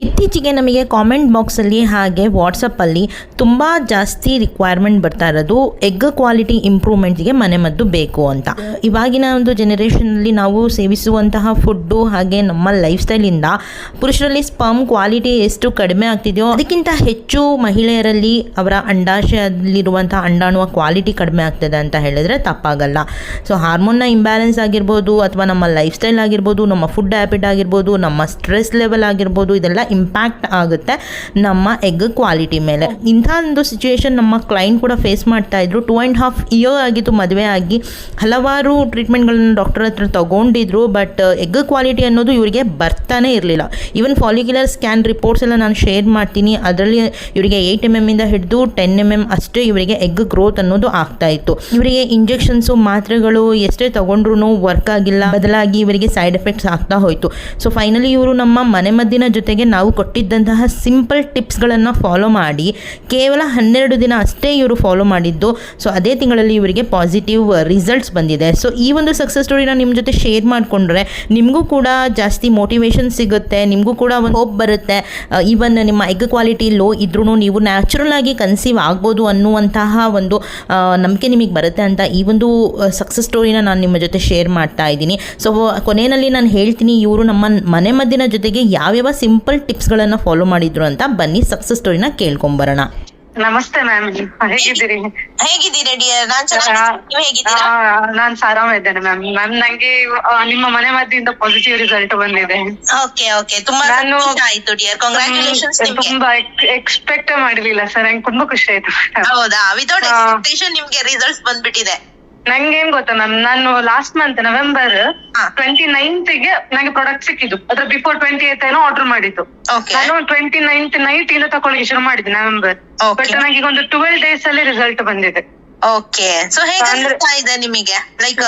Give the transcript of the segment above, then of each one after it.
it ಇತ್ತೀಚೆಗೆ ನಮಗೆ comment ಬಾಕ್ಸಲ್ಲಿ ಹಾಗೆ ವಾಟ್ಸಪ್ಪಲ್ಲಿ ತುಂಬ ಜಾಸ್ತಿ ರಿಕ್ವೈರ್ಮೆಂಟ್ ಬರ್ತಾ ಇರೋದು ಎಗ್ ಕ್ವಾಲಿಟಿ ಇಂಪ್ರೂವ್ಮೆಂಟ್ಗೆ ಮನೆಮದ್ದು ಬೇಕು ಅಂತ. ಇವಾಗಿನ ಒಂದು ಜನರೇಷನಲ್ಲಿ ನಾವು ಸೇವಿಸುವಂತಹ ಫುಡ್ಡು ಹಾಗೆ ನಮ್ಮ ಲೈಫ್ ಸ್ಟೈಲಿಂದ ಪುರುಷರಲ್ಲಿ ಸ್ಪರ್ಮ್ ಕ್ವಾಲಿಟಿ ಎಷ್ಟು ಕಡಿಮೆ ಆಗ್ತಿದೆಯೋ ಅದಕ್ಕಿಂತ ಹೆಚ್ಚು ಮಹಿಳೆಯರಲ್ಲಿ ಅವರ ಅಂಡಾಶಯದಲ್ಲಿರುವಂತಹ ಅಂಡಾಣುವ ಕ್ವಾಲಿಟಿ ಕಡಿಮೆ ಆಗ್ತದೆ ಅಂತ ಹೇಳಿದ್ರೆ ತಪ್ಪಾಗಲ್ಲ. ಸೊ ಹಾರ್ಮೋನ್ನ ಇಂಬ್ಯಾಲೆನ್ಸ್ ಆಗಿರ್ಬೋದು ಅಥವಾ ನಮ್ಮ ಲೈಫ್ ಸ್ಟೈಲ್ ಆಗಿರ್ಬೋದು, ನಮ್ಮ ಫುಡ್ ಹ್ಯಾಬಿಟ್ ಆಗಿರ್ಬೋದು, ನಮ್ಮ ಸ್ಟ್ರೆಸ್ ಲೆವೆಲ್ ಆಗಿರ್ಬೋದು, ಇದೆಲ್ಲ ಇಂಪ್ಯಾಕ್ಟ್ ಆಗುತ್ತೆ ನಮ್ಮ ಎಗ್ ಕ್ವಾಲಿಟಿ ಮೇಲೆ. ಇಂಥ ಒಂದು ಸಿಚುಯೇಷನ್ ನಮ್ಮ ಕ್ಲೈಂಟ್ ಕೂಡ ಫೇಸ್ ಮಾಡ್ತಾ ಇದ್ರು. ಟೂ ಆ್ಯಂಡ್ ಹಾಫ್ ಇಯರ್ ಆಗಿತ್ತು, ಮದುವೆ ಆಗಿ. ಹಲವಾರು ಟ್ರೀಟ್ಮೆಂಟ್ಗಳನ್ನ ಡಾಕ್ಟರ್ ಹತ್ರ ತಗೊಂಡಿದ್ರು ಬಟ್ ಎಗ್ ಕ್ವಾಲಿಟಿ ಅನ್ನೋದು ಇವರಿಗೆ ಬರ್ತಾನೆ ಇರಲಿಲ್ಲ. ಈವನ್ ಫಾಲಿಕ್ಯುಲರ್ ಸ್ಕ್ಯಾನ್ ರಿಪೋರ್ಟ್ಸ್ ಎಲ್ಲ ನಾನು ಶೇರ್ ಮಾಡ್ತೀನಿ. ಅದರಲ್ಲಿ ಇವರಿಗೆ ಏಯ್ಟ್ ಎಂ ಎಮ್ಮಿಂದ ಹಿಡಿದು ಟೆನ್ ಎಂ ಎಂ ಅಷ್ಟೇ ಇವರಿಗೆ ಎಗ್ ಗ್ರೋತ್ ಅನ್ನೋದು ಆಗ್ತಾ ಇತ್ತು. ಇವರಿಗೆ ಇಂಜೆಕ್ಷನ್ಸು ಮಾತ್ರೆಗಳು ಎಷ್ಟೇ ತಗೊಂಡ್ರು ವರ್ಕ್ ಆಗಿಲ್ಲ. ಬದಲಾಗಿ ಇವರಿಗೆ ಸೈಡ್ ಎಫೆಕ್ಟ್ಸ್ ಆಗ್ತಾ ಹೋಯಿತು. ಸೊ ಫೈನಲಿ ಇವರು ನಮ್ಮ ಮನೆಮದ್ದಿನ ಜೊತೆಗೆ ನಾವು ಕೊಟ್ಟಿದ್ದಂತಹ ಸಿಂಪಲ್ ಟಿಪ್ಸ್ಗಳನ್ನು ಫಾಲೋ ಮಾಡಿ. ಕೇವಲ ಹನ್ನೆರಡು ದಿನ ಅಷ್ಟೇ ಇವರು ಫಾಲೋ ಮಾಡಿದ್ದು. ಸೊ ಅದೇ ತಿಂಗಳಲ್ಲಿ ಇವರಿಗೆ ಪಾಸಿಟಿವ್ ರಿಸಲ್ಟ್ಸ್ ಬಂದಿದೆ. ಸೊ ಈ ಒಂದು ಸಕ್ಸಸ್ ಸ್ಟೋರಿನ ನಿಮ್ಮ ಜೊತೆ ಶೇರ್ ಮಾಡಿಕೊಂಡ್ರೆ ನಿಮಗೂ ಕೂಡ ಜಾಸ್ತಿ ಮೋಟಿವೇಶನ್ ಸಿಗುತ್ತೆ, ನಿಮಗೂ ಕೂಡ ಒಂದು ಹೋಪ್ ಬರುತ್ತೆ. ಈವನ್ ನಿಮ್ಮ ಎಗ್ ಕ್ವಾಲಿಟಿ ಲೋ ಇದ್ರೂ ನೀವು ನ್ಯಾಚುರಲ್ ಆಗಿ ಕನ್ಸೀವ್ ಆಗ್ಬೋದು ಅನ್ನುವಂತಹ ಒಂದು ನಂಬಿಕೆ ನಿಮಗೆ ಬರುತ್ತೆ ಅಂತ ಈ ಒಂದು ಸಕ್ಸಸ್ ಸ್ಟೋರಿನ ನಾನು ನಿಮ್ಮ ಜೊತೆ ಶೇರ್ ಮಾಡ್ತಾ ಇದ್ದೀನಿ. ಸೊ ಕೊನೆಯಲ್ಲಿ ನಾನು ಹೇಳ್ತೀನಿ ಇವರು ನಮ್ಮ ಮನೆ ಮದ್ದಿನ ಜೊತೆಗೆ ಯಾವ್ಯಾವ ಸಿಂಪಲ್ ಟಿಪ್ಸ್ಗಳನ್ನು ಫಾಲೋ ಮಾಡಿದ್ರು ಅಂತ ಬನ್ನಿ ಸಕ್ಸಸ್ ಸ್ಟೋರಿನ ಕೇಳ್ಕೊಂಬರೋಣ. ನಮಸ್ತೆ ಮ್ಯಾಮ್. ಹೇಗಿದ್ದೀರಿ? ಹೇಗಿದ್ದೀರಾ ಡಿಯರ್? ನಾನ್ ಚೆನ್ನಾಗಿದ್ದೀನಿ. ನೀವು ಹೇಗಿದ್ದೀರಾ? ಆ, ನಾನ್ ಆರಾಮ ಇದ್ದೇನೆ ಮ್ಯಾಮ್. ಮ್ಯಾಮ್ ನಂಗೆ ಆ, ನಿಮ್ಮ ಮನೆ ಮದ್ದಿಯಿಂದ ಪಾಸಿಟಿವ್ ರಿಸಲ್ಟ್ ಬಂದಿದೆ. Okay okay. ತುಂಬಾ ನಾನು- ಸಂತೋಷ ಆಯ್ತು ಡಿಯರ್. ಕಾಂಗ್ರಾಚುಲೇಷನ್ಸ್ ಹ್ಮ್, ನಿಮ್ಗೆ. ತುಂಬಾ ಎಕ್ಸ್ಪೆಕ್ಟ್ ಮಾಡಿರ್ಲಿಲ್ಲ ಸರ್. ನಂಗೆ ತುಂಬಾ ಖುಷಿ ಆಯ್ತು ಹೌದಾ? ವಿತೌಟ್. ಎಕ್ಸ್ಪೆಕ್ಟೇಷನ್ ನಿಮ್ಗೆ ರಿಸಲ್ಟ್ಸ್ ಬಂದ್ಬಿಟ್ಟಿದೆ. ನಂಗೆ ಏನ್ ಗೊತ್ತಾ ಮ್ಯಾಮ್ ನಾನು ಲಾಸ್ಟ್ ಮಂತ್ ನವೆಂಬರ್. ಟ್ವೆಂಟಿ ನೈನ್ತ್ಗೆ ನಂಗೆ ಪ್ರಾಡಕ್ಟ್ ಸಿಕ್ಕಿದ್ದು. ಅದ್ರ ಬಿಫೋರ್ ಟ್ವೆಂಟಿ ಏತ್ ಏನೋ ಆರ್ಡರ್ ಮಾಡಿದ್ದು. ನಾನು ಟ್ವೆಂಟಿ ನೈನ್ತ್ ನೈಟ್ ಇಂದ ತಕೊಳ್ಳಿಕ್ಕೆ ಶುರು ಮಾಡಿದ್ದೆ ನವೆಂಬರ್ Okay. ಬಟ್ ನನಗೆ ಈಗ ಒಂದು ಟ್ವೆಲ್ ಡೇಸ್ ಅಲ್ಲಿ ರಿಸಲ್ಟ್ ಬಂದಿದೆ. ಓಕೆ ಸೊ ಹೇಗೆ ಅಂದ್ರೆ- ಅನಿಸ್ತಾ ಇದೆ ನಿಮಗೆ? ಲೈಕ್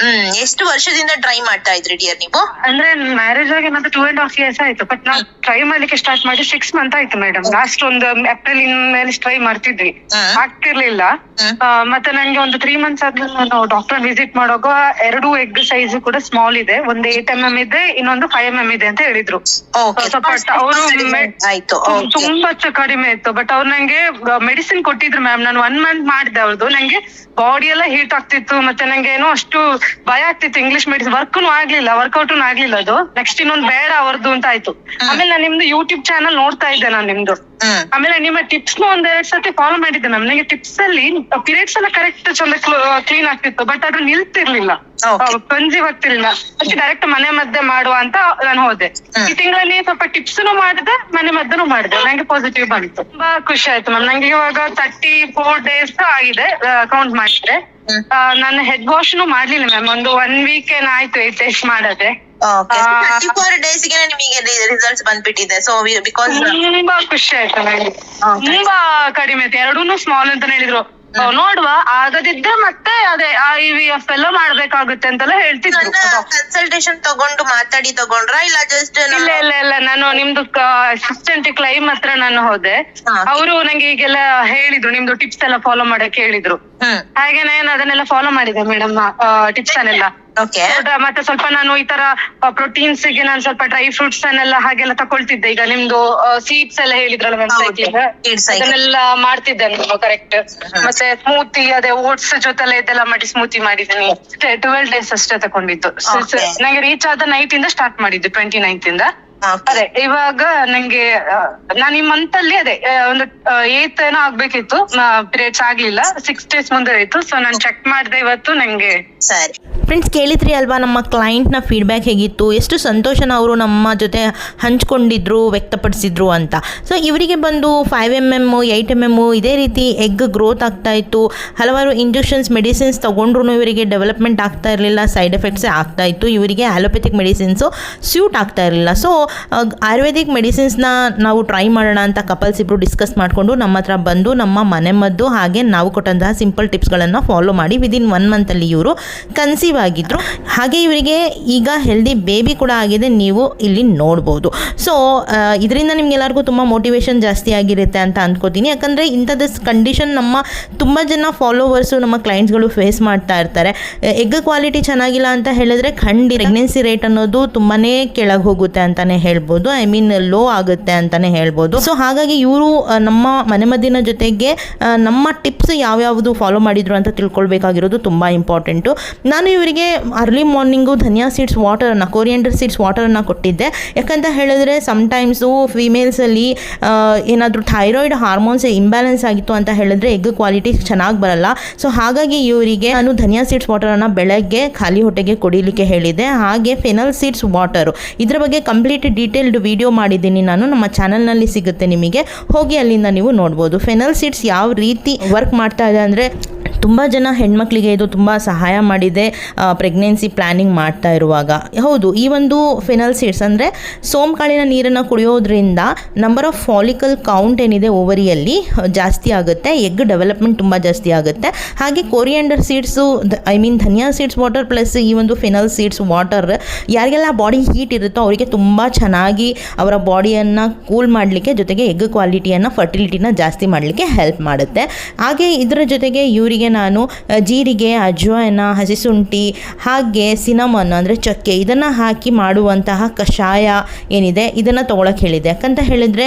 ಹ್ಮ್ ಎಷ್ಟು ವರ್ಷದಿಂದ ಟ್ರೈ ಮಾಡ್ತಾ ಇದ್ರಿ ಡಿಯರ್ ನೀವು? ಅಂದ್ರೆ ಮ್ಯಾರೇಜ್ ಆಗಿ ಮತ್ತೆ ಟೂ ಅಂಡ್ ಹಾಫ್ ಇಯರ್ಸ್ ಆಯ್ತು. ಬಟ್ ನಾವು ಟ್ರೈ ಮಾಡ್ಲಿಕ್ಕೆ ಸ್ಟಾರ್ಟ್ ಮಾಡಿ ಸಿಕ್ಸ್ ಮಂತ್ ಆಯ್ತು ಮೇಡಮ್ ಲಾಸ್ಟ್ ಒಂದು ಏಪ್ರಿಲ್ ಮೇಲೆ ಟ್ರೈ ಮಾಡ್ತಿದ್ವಿ. ಹ್ಮ್. ಆಗ್ತಿರ್ಲಿಲ್ಲ. ಹ್ಮ್. ಆ, ಮತ್ತೆ ನಂಗೆ ಒಂದು ತ್ರೀ ಮಂತ್ಸ್ ಆದ್ಮೇಲೆ ನಾನು ಡಾಕ್ಟರ್ ವಿಸಿಟ್ ಮಾಡುವಾಗ ಎರಡು ಎಗ್ ಸೈಜ್ ಕೂಡ ಸ್ಮಾಲ್ ಇದೆ. ಒಂದು ಏಟ್ ಎಂ ಎಂ ಇದೆ ಇನ್ನೊಂದು ಫೈವ್ ಎಂ ಎಂ ಇದೆ ಅಂತ ಹೇಳಿದ್ರು. ಓಕೆ ಸ್ವಲ್ಪ ಅವರು ಆಯ್ತು. ತುಂಬಾ ಚ- ಕಡಿಮೆ ಇತ್ತು. ಬಟ್ ಅವ್ರು ನಂಗೆ ಮೆಡಿಸಿನ್ ಕೊಟ್ಟಿದ್ರು ಮ್ಯಾಮ್ ನಾನು ಒನ್ ಮಂತ್ ಮಾಡಿದೆ ಅವ್ರದ್ದು ನಂಗೆ ಬಾಡಿ ಎಲ್ಲ ಹೀಟ್ ಆಗ್ತಿತ್ತು ಮತ್ತೆ ನಂಗೆ ಏನೋ ಅಷ್ಟು ಭಯ ಆಗ್ತಿತ್ತು. ಇಂಗ್ಲಿಷ್ ಮೆಡಿಸಿನ್ ವರ್ಕ್ನು ಆಗ್ಲಿಲ್ಲ ವರ್ಕೌಟ್ ಆಗ್ಲಿಲ್ಲ ಅದು. ನೆಕ್ಸ್ಟ್ ಇನ್ನೊಂದು ಬೇಡ ಅವ್ರದ್ದು ಅಂತ ಆಯ್ತು. ಆಮೇಲೆ ನಾನು ನಿಮ್ದು ಯೂಟ್ಯೂಬ್ ಚಾನಲ್ ನೋಡ್ತಾ ಇದ್ದೆ ನಾನು ನಿಮ್ದು. ಆಮೇಲೆ ನಿಮ್ಮ ಟಿಪ್ಸ್ನ ಎರಡ್ ಸತಿ ಫಾಲೋ ಮಾಡಿದ್ದೆ ಮ್ಯಾಮ್ ನನಗೆ ಟಿಪ್ಸ್ ಅಲ್ಲಿ ಪೀರಿಯಡ್ಸ್ ಎಲ್ಲ ಕರೆಕ್ಟ್ ಚಂದ ಕ್ಲೀನ್ ಆಗ್ತಿತ್ತು ಬಟ್ ಅದು ನಿಲ್ತಿರ್ಲಿಲ್ಲ. ಪಂಜಿ ಗೊತ್ತಿಲ್ಲ ಅಷ್ಟು ಡೈರೆಕ್ಟ್ ಮನೆ ಮದ್ದೆ ಮಾಡುವ ಅಂತ ನಾನು ಹೋದೆ. ಈ ತಿಂಗಳಲ್ಲಿ ಸ್ವಲ್ಪ ಟಿಪ್ಸ್ ಮಾಡಿದೆ ಮನೆ ಮದ್ದನು ಮಾಡಿದೆ. ನಂಗೆ ಪಾಸಿಟಿವ್ ಬಂತು. ತುಂಬಾ ಖುಷಿ ಆಯ್ತು ಮ್ಯಾಮ್ ನಂಗೆ ಇವಾಗ ತರ್ಟಿ ಫೋರ್ ಡೇಸ್ ಆಗಿದೆ ಕೌಂಟ್ ಮಾಡಿದ್ರೆ. ನಾನು ಹೆಡ್ ವಾಶ್ ಮಾಡ್ಲಿಲ್ಲ ಮ್ಯಾಮ್ ಒಂದು ಒನ್ ವೀಕ್ ಏನಾಯ್ತು ಈ ಟೆಸ್ಟ್ ಮಾಡದೆ. ರಿಸಲ್ಟ್ಸ್ ಬಂದ್ಬಿಟ್ಟಿದೆ. ಸೊ ಬಿಕಾಸ್ ತುಂಬಾ ಖುಷಿ ಆಯ್ತು ತುಂಬಾ ಕಡಿಮೆ ಆಯ್ತು. ಎರಡೂನು ಸ್ಮಾಲ್ ಅಂತ ಹೇಳಿದ್ರು. ನೋಡುವ. ಆಗದಿದ್ರೆ ಮತ್ತೆ ಅದೇ ಐ ವಿ ಎಫ್ ಎಲ್ಲ ಮಾಡ್ಬೇಕಾಗುತ್ತೆ ಅಂತೆಲ್ಲ ಹೇಳ್ತಿದ್ರು ಕನ್ಸಲ್ಟೇಷನ್ ತಗೊಂಡು ಮಾತಾಡಿ ತಗೊಂಡ್ರಾ? ಇಲ್ಲ ಜಸ್ಟ್ ಇಲ್ಲ ಇಲ್ಲ ಇಲ್ಲ. ನಾನು ನಿಮ್ದು ಅಸಿಸ್ಟೆಂಟ್ ಕ್ಲೈಮ್ ಹತ್ರ ನಾನು ಹೋದೆ. ಅವರು ನಂಗೆ ಈಗೆಲ್ಲ ಹೇಳಿದ್ರು ನಿಮ್ದು ಟಿಪ್ಸ್ ಎಲ್ಲ ಫಾಲೋ ಮಾಡಕ್ ಹೇಳಿದ್ರು. ಹಾಗೆ ನಾನು ಅದನ್ನೆಲ್ಲ ಫಾಲೋ ಮಾಡಿದೆ ಮೇಡಮ್ ಟಿಪ್ಸ್ ಅನ್ನೆಲ್ಲ. ಮತ್ತೆ ಸ್ವಲ್ಪ ನಾನು ಈ ತರ ಪ್ರೋಟೀನ್ಸ್ಗೆ ನಾನು ಸ್ವಲ್ಪ ಡ್ರೈ ಫ್ರೂಟ್ಸ್ ಅನ್ನೆಲ್ಲ ಹಾಗೆಲ್ಲ ತಕೊಳ್ತಿದ್ದೆ. ಈಗ ನಿಮ್ದು ಸೀಡ್ಸ್ ಎಲ್ಲ ಹೇಳಿದ್ರಲ್ಲ ಮ್ಯಾಮ್ ಹೌದು. Seed cycle. ಅದನ್ನೆಲ್ಲ ಮಾಡ್ತಿದ್ದೆ ನಾನು ಕರೆಕ್ಟ್ ಮತ್ತೆ ಸ್ಮೂತಿ ಅದೇ ಓಟ್ಸ್ ಜೊತೆಲ್ಲ ಇದೆಲ್ಲ ಮಾಡಿ ಸ್ಮೂತಿ ಮಾಡಿದ್ದೀನಿ. ಟ್ವೆಲ್ ಡೇಸ್ ಅಷ್ಟೇ ತಕೊಂಡಿದ್ದು. Okay. ನಂಗೆ ರೀಚ್ ಆದ ನೈಟ್ ಇಂದ ಸ್ಟಾರ್ಟ್ ಮಾಡಿದ್ದು ಟ್ವೆಂಟಿ ನೈನ್ತ್ ಇಂದ ಅದೇ ಇವಾಗ ನಂಗೆ ನಾನು ಈ ಮಂತ್ ಅಲ್ಲಿ ಅದೇ ಆ, ಒಂದು ಏತ್ ಏನೋ ಆಗ್ಬೇಕಿತ್ತು. ಪೀರಿಯಡ್ಸ್ ಆಗ್ಲಿಲ್ಲ. ಸಿಕ್ಸ್ ಡೇಸ್ ಮುಂದೆ ಆಯ್ತು ಸೊ ನಾನು ಚೆಕ್ ಮಾಡಿದೆ ಇವತ್ತು ನಂಗೆ ಸರಿ. ಫ್ರೆಂಡ್ಸ್ ಕೇಳಿದ್ರಿ ಅಲ್ವಾ, ನಮ್ಮ ಕ್ಲೈಂಟ್ನ ಫೀಡ್ಬ್ಯಾಕ್ ಹೇಗಿತ್ತು? ಎಷ್ಟು ಸಂತೋಷನ ಅವರು ನಮ್ಮ ಜೊತೆ ಹಂಚ್ಕೊಂಡಿದ್ರು, ವ್ಯಕ್ತಪಡಿಸಿದ್ರು ಅಂತ. ಸೊ ಇವರಿಗೆ ಬಂದು five M M eight M M ಇದೇ ರೀತಿ ಎಗ್ ಗ್ರೋತ್ ಆಗ್ತಾ ಇತ್ತು. ಹಲವಾರು ಇಂಜೆಕ್ಷನ್ಸ್ ಮೆಡಿಸಿನ್ಸ್ ತೊಗೊಂಡ್ರು ಇವರಿಗೆ ಡೆವಲಪ್ಮೆಂಟ್ ಆಗ್ತಾ ಇರಲಿಲ್ಲ ಸೈಡ್ ಎಫೆಕ್ಟ್ಸೇ ಆಗ್ತಾ ಇತ್ತು. ಇವರಿಗೆ ಆಲೋಪೆಥಿಕ್ ಮೆಡಿಸಿನ್ಸು ಸ್ಯೂಟ್ ಆಗ್ತಾ ಇರಲಿಲ್ಲ. ಸೊ ಆಯುರ್ವೇದಿಕ್ ಮೆಡಿಸಿನ್ಸ್ನ ನಾವು ಟ್ರೈ ಮಾಡೋಣ ಅಂತ ಕಪಲ್ಸ್ ಇಬ್ಬರು ಡಿಸ್ಕಸ್ ಮಾಡಿಕೊಂಡು ನಮ್ಮ ಹತ್ರ ಬಂದು, ನಮ್ಮ ಮನೆಮದ್ದು ಹಾಗೆ ನಾವು ಕೊಟ್ಟಂತಹ ಸಿಂಪಲ್ ಟಿಪ್ಸ್ಗಳನ್ನು ಫಾಲೋ ಮಾಡಿ ವಿದಿನ್ ಒನ್ ಮಂತಲ್ಲಿ ಇವರು ಕನ್ಸೀವ್ ಆಗಿದ್ರು ಹಾಗೆ ಇವರಿಗೆ ಈಗ ಹೆಲ್ದಿ ಬೇಬಿ ಕೂಡ ಆಗಿದೆ, ನೀವು ಇಲ್ಲಿ ನೋಡ್ಬೋದು. ಸೊ ಇದರಿಂದ ನಿಮ್ಗೆಲ್ಲರಿಗೂ ತುಂಬ ಮೋಟಿವೇಶನ್ ಜಾಸ್ತಿ ಆಗಿರುತ್ತೆ ಅಂತ ಅಂದ್ಕೋತೀನಿ. ಯಾಕಂದರೆ ಇಂಥದ್ದು ಕಂಡೀಷನ್ ನಮ್ಮ ತುಂಬ ಜನ ಫಾಲೋವರ್ಸು ನಮ್ಮ ಕ್ಲೈಂಟ್ಸ್ಗಳು ಫೇಸ್ ಮಾಡ್ತಾ ಇರ್ತಾರೆ. ಎಗ್ ಕ್ವಾಲಿಟಿ ಚೆನ್ನಾಗಿಲ್ಲ ಅಂತ ಹೇಳಿದ್ರೆ ಖಂಡಿ ಪ್ರೆಗ್ನೆನ್ಸಿ ರೇಟ್ ಅನ್ನೋದು ತುಂಬಾ ಕೆಳಗೆ ಹೋಗುತ್ತೆ ಅಂತಲೇ ಹೇಳ್ಬೋದು. ಐ ಮೀನ್ ಲೋ ಆಗುತ್ತೆ ಅಂತಲೇ ಹೇಳ್ಬೋದು. ಸೊ ಹಾಗಾಗಿ ಇವರು ನಮ್ಮ ಮನೆಮದ್ದಿನ ಜೊತೆಗೆ ನಮ್ಮ ಟಿಪ್ಸ್ ಯಾವ್ಯಾವುದು ಫಾಲೋ ಮಾಡಿದ್ರು ಅಂತ ತಿಳ್ಕೊಳ್ಬೇಕಾಗಿರೋದು ತುಂಬ ಇಂಪಾರ್ಟೆಂಟು ನಾನು ಇವರಿಗೆ ಅರ್ಲಿ ಮಾರ್ನಿಂಗು ಧನಿಯಾ ಸೀಡ್ಸ್ ವಾಟರನ್ನು ಕೋರಿಯಂಡರ್ ಸೀಡ್ಸ್ ವಾಟರನ್ನು ಕೊಟ್ಟಿದ್ದೆ. ಯಾಕಂತ ಹೇಳಿದ್ರೆ ಸಮ್ಟೈಮ್ಸು ಫೀಮೇಲ್ಸಲ್ಲಿ ಏನಾದರೂ ಥೈರಾಯ್ಡ್ ಹಾರ್ಮೋನ್ಸ್ ಇಂಬ್ಯಾಲೆನ್ಸ್ ಆಗಿತ್ತು ಅಂತ ಹೇಳಿದ್ರೆ ಎಗ್ ಕ್ವಾಲಿಟಿ ಚೆನ್ನಾಗಿ ಬರಲ್ಲ. ಸೊ ಹಾಗಾಗಿ ಇವರಿಗೆ ನಾನು ಧನಿಯಾ ಸೀಡ್ಸ್ ವಾಟರನ್ನು ಬೆಳಗ್ಗೆ ಖಾಲಿ ಹೊಟ್ಟೆಗೆ ಕುಡಿಲಿಕ್ಕೆ ಹೇಳಿದ್ದೆ. ಹಾಗೆ ಫೆನಲ್ ಸೀಡ್ಸ್ ವಾಟರು ಇದರ ಬಗ್ಗೆ ಕಂಪ್ಲೀಟ್ ಡೀಟೇಲ್ಡ್ ವಿಡಿಯೋ ಮಾಡಿದ್ದೀನಿ ನಾನು. ನಮ್ಮ ಚಾನಲ್ನಲ್ಲಿ ಸಿಗುತ್ತೆ ನಿಮಗೆ. ಹೋಗಿ ಅಲ್ಲಿಂದ ನೀವು ನೋಡ್ಬೋದು. ಫೆನಲ್ ಸೀಡ್ಸ್ ಯಾವ ರೀತಿ ವರ್ಕ್ ಮಾಡ್ತಾ ಇದೆ ಅಂದರೆ ತುಂಬ ಜನ ಹೆಣ್ಮಕ್ಳಿಗೆ ಇದು ತುಂಬ ಸಹಾಯ ಮಾಡಿದೆ ಪ್ರೆಗ್ನೆನ್ಸಿ ಪ್ಲ್ಯಾನಿಂಗ್ ಮಾಡ್ತಾ ಇರುವಾಗ. ಹೌದು, ಈ ಒಂದು ಫಿನಲ್ ಸೀಡ್ಸ್ ಅಂದರೆ ಸೋಂಕಾಳಿನ ನೀರನ್ನು ಕುಡಿಯೋದ್ರಿಂದ ನಂಬರ್ ಆಫ್ ಫಾಲಿಕಲ್ ಕೌಂಟ್ ಏನಿದೆ ಓವರಿಯಲ್ಲಿ ಜಾಸ್ತಿ ಆಗುತ್ತೆ ಎಗ್ ಡೆವಲಪ್ಮೆಂಟ್ ತುಂಬ ಜಾಸ್ತಿ ಆಗುತ್ತೆ. ಹಾಗೆ coriander seeds I mean dhania seeds water plus ಈ ಒಂದು ಫಿನಲ್ ಸೀಡ್ಸ್ ವಾಟರ್ ಯಾರಿಗೆಲ್ಲ ಬಾಡಿ ಹೀಟ್ ಇರುತ್ತೋ ಅವರಿಗೆ ತುಂಬ ಚೆನ್ನಾಗಿ ಅವರ ಬಾಡಿಯನ್ನು ಕೂಲ್ ಮಾಡಲಿಕ್ಕೆ ಜೊತೆಗೆ ಎಗ್ ಕ್ವಾಲಿಟಿಯನ್ನು ಫರ್ಟಿಲಿಟಿನ ಜಾಸ್ತಿ ಮಾಡಲಿಕ್ಕೆ ಹೆಲ್ಪ್ ಮಾಡುತ್ತೆ. ಹಾಗೆ ಇದರ ಜೊತೆಗೆ ಇವರಿಗೆ ನಾನು ಜೀರಿಗೆ, ಅಜ್ವಾಯನ ಹಸಿಶುಂಠಿ ಹಾಗೆ ಸಿನಮನ್ ಅಂದರೆ ಚಕ್ಕೆ ಇದನ್ನು ಹಾಕಿ ಮಾಡುವಂತಹ ಕಷಾಯ ಏನಿದೆ ಇದನ್ನು ತೊಗೊಳಕ್ಕೆ ಹೇಳಿದೆ. ಯಾಕಂತ ಹೇಳಿದರೆ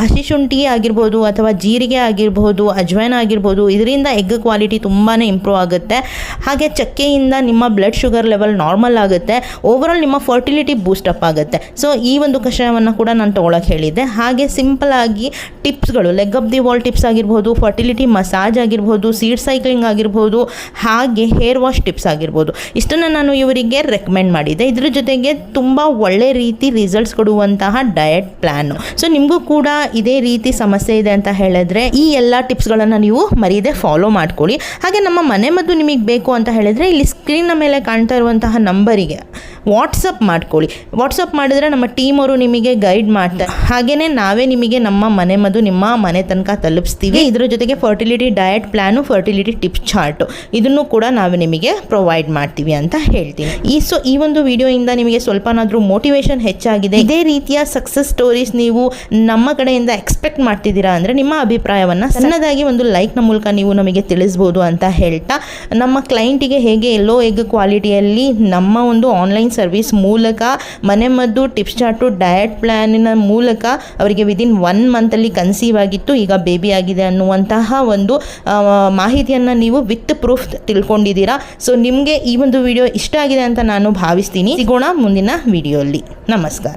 ಹಸಿಶುಂಠಿ ಆಗಿರ್ಬೋದು ಅಥವಾ ಜೀರಿಗೆ ಆಗಿರ್ಬೋದು ಅಜ್ವಾನ ಆಗಿರ್ಬೋದು, ಇದರಿಂದ ಎಗ್ ಕ್ವಾಲಿಟಿ ತುಂಬಾ ಇಂಪ್ರೂವ್ ಆಗುತ್ತೆ. ಹಾಗೆ ಚಕ್ಕೆಯಿಂದ ನಿಮ್ಮ ಬ್ಲಡ್ ಶುಗರ್ ಲೆವೆಲ್ ನಾರ್ಮಲ್ ಆಗುತ್ತೆ. ಓವರಾಲ್ ನಿಮ್ಮ ಫರ್ಟಿಲಿಟಿ ಬೂಸ್ಟಪ್ ಆಗುತ್ತೆ. ಸೊ ಈ ಒಂದು ಕಷಾಯವನ್ನು ಕೂಡ ನಾನು ತೊಗೊಳಕ್ಕೆ ಹೇಳಿದ್ದೆ ಹಾಗೆ ಸಿಂಪಲ್ ಆಗಿ ಟಿಪ್ಸ್ಗಳು leg up the wall tips ಆಗಿರ್ಬೋದು ಫರ್ಟಿಲಿಟಿ ಮಸಾಜ್ ಆಗಿರ್ಬೋದು ಸೀಡ್ ಸೈಕ್ಲಿಂಗ್ ಆಗಿರ್ಬೋದು, ಹಾಗೆ ಹೇರ್ ವಾಶ್ ಟಿಪ್ಸ್ ಆಗಿರ್ಬೋದು. ಇಷ್ಟನ್ನು ನಾನು ಇವರಿಗೆ ರೆಕಮೆಂಡ್ ಮಾಡಿದ್ದೆ. ಇದ್ರ ಜೊತೆಗೆ ತುಂಬ ಒಳ್ಳೆ ರೀತಿ ರಿಸಲ್ಟ್ಸ್ ಕೊಡುವಂತಹ ಡಯಟ್ ಪ್ಲ್ಯಾನು ಸೊ ನಿಮಗೂ ಕೂಡ ಇದೇ ರೀತಿ ಸಮಸ್ಯೆ ಇದೆ ಅಂತ ಹೇಳಿದ್ರೆ, ಈ ಎಲ್ಲ ಟಿಪ್ಸ್ಗಳನ್ನು ನೀವು ಮರೀದೆ ಫಾಲೋ ಮಾಡ್ಕೊಳ್ಳಿ. ಹಾಗೆ ನಮ್ಮ ಮನೆ ಮದ್ದು ನಿಮಗೆ ಬೇಕು ಅಂತ ಹೇಳಿದ್ರೆ, ಇಲ್ಲಿ ಸ್ಕ್ರೀನ್ನ ಮೇಲೆ ಕಾಣ್ತಾ ಇರುವಂತಹ ನಂಬರಿಗೆ ವಾಟ್ಸಪ್ ಮಾಡ್ಕೊಳ್ಳಿ. ವಾಟ್ಸಪ್ ಮಾಡಿದ್ರೆ ನಮ್ಮ ಟೀಮ್ ಅವರು ನಿಮಗೆ ಗೈಡ್ ಮಾಡ್ತಾರೆ ಹಾಗೆಯೇ ನಾವೇ ನಿಮಗೆ ನಮ್ಮ ಮನೆ ಮದ್ದು ನಿಮ್ಮ ಮನೆ ತನಕ ತಲುಪಿಸ್ತೀವಿ. ಇದರ ಜೊತೆಗೆ fertility diet plan fertility tips chart ಇದನ್ನು ಕೂಡ ನಾವು ನಿಮಗೆ ಪ್ರೊವೈಡ್ ಮಾಡ್ತೀವಿ ಅಂತ ಹೇಳ್ತೀನಿ. ಈ ಸೊ, ಈ ಒಂದು ವಿಡಿಯೋಯಿಂದ ನಿಮಗೆ ಸ್ವಲ್ಪನಾದರೂ ಮೋಟಿವೇಶನ್ ಹೆಚ್ಚಾಗಿದೆ. ಇದೇ ರೀತಿಯ ಸಕ್ಸಸ್ ಸ್ಟೋರೀಸ್ ನೀವು ನಮ್ಮ ಕಡೆಯಿಂದ ಎಕ್ಸ್ಪೆಕ್ಟ್ ಮಾಡ್ತಿದ್ದೀರಾ ಅಂದರೆ ನಿಮ್ಮ ಅಭಿಪ್ರಾಯವನ್ನು ಸಣ್ಣದಾಗಿ ಒಂದು ಲೈಕ್ನ ಮೂಲಕ ನೀವು ನಮಗೆ ತಿಳಿಸ್ಬೋದು ಅಂತ ಹೇಳ್ತಾ, ನಮ್ಮ ಕ್ಲೈಂಟಿಗೆ ಹೇಗೆ ಎಲ್ಲೋ ಎಗ್ ಕ್ವಾಲಿಟಿಯಲ್ಲಿ ನಮ್ಮ ಒಂದು ಆನ್ಲೈನ್ ಸರ್ವಿಸ್ ಮೂಲಕ ಮನೆಮದ್ದು ಟಿಪ್ಸ್ ಚಾಟು ಡಯಟ್ ಪ್ಲ್ಯಾನಿನ ಮೂಲಕ ಅವರಿಗೆ ವಿದಿನ್ ಒನ್ ಮಂತಲ್ಲಿ ಕನ್ಸೀವ್ ಆಗಿತ್ತು. ಈಗ ಬೇಬಿ ಆಗಿದೆ ಅನ್ನುವಂತಹ ಒಂದು ಮಾಹಿತಿಯನ್ನು ನೀವು ವಿತ್ ಪ್ರೂಫ್ ತಿಳ್ಕೊಂಡಿದ್ದೀರಾ. ಸೊ ನಿಮಗೆ ಈ ಒಂದು ವಿಡಿಯೋ ಇಷ್ಟ ಆಗಿದೆ ಅಂತ ನಾನು ಭಾವಿಸ್ತೀನಿ. ಸಿಗೋಣ ಮುಂದಿನ ವಿಡಿಯೋಲ್ಲಿ ನಮಸ್ಕಾರ.